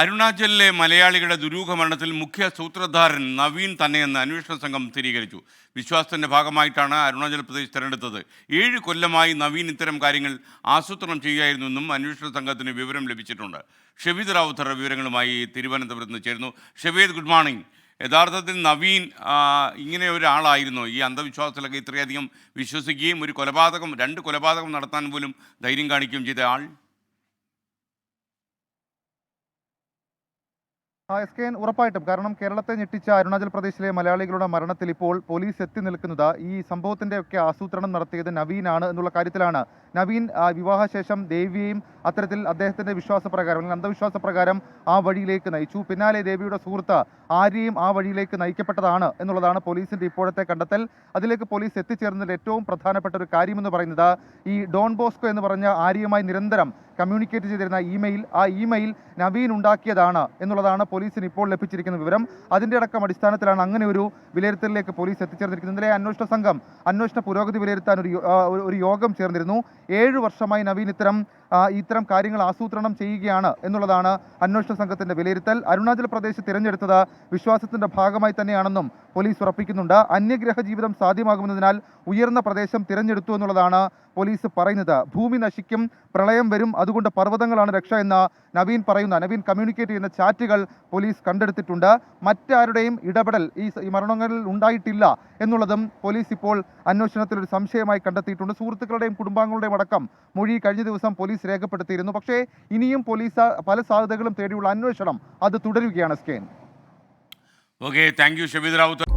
അരുണാചലിലെ മലയാളികളുടെ ദുരൂഹ മരണത്തിൽ മുഖ്യ സൂത്രധാരൻ നവീൻ തന്നെയെന്ന് അന്വേഷണ സംഘം സ്ഥിരീകരിച്ചു. വിശ്വാസത്തിന്റെ ഭാഗമായിട്ടാണ് അരുണാചൽ പ്രദേശ് തിരഞ്ഞെടുത്തത്. ഏഴ് കൊല്ലമായി നവീൻ ഇത്തരം കാര്യങ്ങൾ ആസൂത്രണം ചെയ്യുകയായിരുന്നെന്നും അന്വേഷണ സംഘത്തിന് വിവരം ലഭിച്ചിട്ടുണ്ട്. ഷെബീദ് റാവുത്തർ വിവരങ്ങളുമായി തിരുവനന്തപുരത്ത് നിന്ന് ചേരുന്നു. Shabeed good morning. യഥാർത്ഥത്തിൽ നവീൻ ഇങ്ങനെ ഒരാളായിരുന്നു. ഈ അന്ധവിശ്വാസത്തിലൊക്കെ ഇത്രയധികം വിശ്വസിക്കുകയും ഒരു കൊലപാതകം രണ്ട് കൊലപാതകം നടത്താൻ പോലും ധൈര്യം കാണിക്കുകയും ചെയ്ത ആൾ ആ, എസ് കെ എൻ ഉറപ്പായിട്ടും കാരണം കേരളത്തെ ഞെട്ടിച്ച അരുണാചൽ പ്രദേശിലെ മലയാളികളുടെ മരണത്തിൽ ഇപ്പോൾ പോലീസ് എത്തി നിൽക്കുന്നത് ഈ സംഭവത്തിന്റെ ഒക്കെ ആസൂത്രണം നടത്തിയത് നവീനാണ് എന്നുള്ള കാര്യത്തിലാണ്. നവീൻ വിവാഹശേഷം ദേവിയെയും അത്തരത്തിൽ അദ്ദേഹത്തിന്റെ വിശ്വാസപ്രകാരം അല്ലെങ്കിൽ അന്ധവിശ്വാസപ്രകാരം ആ വഴിയിലേക്ക് നയിച്ചു. പിന്നാലെ ദേവിയുടെ സുഹൃത്ത് ആര്യയും ആ വഴിയിലേക്ക് നയിക്കപ്പെട്ടതാണ് എന്നുള്ളതാണ് പോലീസിന്റെ ഇപ്പോഴത്തെ കണ്ടെത്തൽ. അതിലേക്ക് പോലീസ് എത്തിച്ചേർന്നതിൽ ഏറ്റവും പ്രധാനപ്പെട്ട ഒരു കാര്യമെന്ന് പറയുന്നത് ഈ ഡോൺ ബോസ്കോ എന്ന് പറഞ്ഞ ആര്യയുമായി നിരന്തരം കമ്മ്യൂണിക്കേറ്റ് ചെയ്തിരുന്ന ഇമെയിൽ ആ ഇമെയിൽ നവീൻ ഉണ്ടാക്കിയതാണ് എന്നുള്ളതാണ് പോലീസിന് ഇപ്പോൾ ലഭിച്ചിരിക്കുന്ന വിവരം. അതിന്റെ അടക്കം അടിസ്ഥാനത്തിലാണ് അങ്ങനെ ഒരു വിലയിരുത്തലിലേക്ക് പോലീസ് എത്തിച്ചേർന്നിരിക്കുന്നത്. ഇന്നലെ അന്വേഷണ സംഘം അന്വേഷണ പുരോഗതി വിലയിരുത്താൻ ഒരു ഒരു- യോഗം ചേർന്നിരുന്നു. ഏഴു വർഷമായി നവീൻ ഇത്തരം ഇത്തരം കാര്യങ്ങൾ ആസൂത്രണം ചെയ്യുകയാണ് എന്നുള്ളതാണ് അന്വേഷണ സംഘത്തിന്റെ വിലയിരുത്തൽ. അരുണാചൽ പ്രദേശ് തിരഞ്ഞെടുത്തത് വിശ്വാസത്തിന്റെ ഭാഗമായി തന്നെയാണെന്നും പോലീസ് ഉറപ്പിക്കുന്നുണ്ട്. അന്യഗ്രഹ ജീവിതം സാധ്യമാകുമെന്നതിനാൽ ഉയർന്ന പ്രദേശം തിരഞ്ഞെടുത്തു എന്നുള്ളതാണ് പോലീസ് പറയുന്നത്. ഭൂമി നശിക്കും പ്രളയം വരും അതുകൊണ്ട് പർവതങ്ങളാണ് രക്ഷ എന്ന് നവീൻ പറയുന്ന. നവീൻ കമ്മ്യൂണിക്കേറ്റ് ചെയ്യുന്ന ചാറ്റുകൾ പോലീസ് കണ്ടെടുത്തിട്ടുണ്ട്. മറ്റാരുടെയും ഇടപെടൽ ഈ മരണങ്ങളിൽ ഉണ്ടായിട്ടില്ല എന്നുള്ളതും പോലീസ് ഇപ്പോൾ അന്വേഷണത്തിൽ ഒരു സംശയമായി കണ്ടെത്തിയിട്ടുണ്ട്. സുഹൃത്തുക്കളുടെയും കുടുംബാംഗങ്ങളുടെയും അടക്കം മൊഴി കഴിഞ്ഞ ദിവസം പോലീസ് രേഖപ്പെടുത്തിയിരുന്നു. പക്ഷേ ഇനിയും പോലീസ് പല സാധ്യതകളും തേടിയുള്ള അന്വേഷണം അത് തുടരുകയാണ് സ്കേൻ. Okay thank you Shabeed Rawther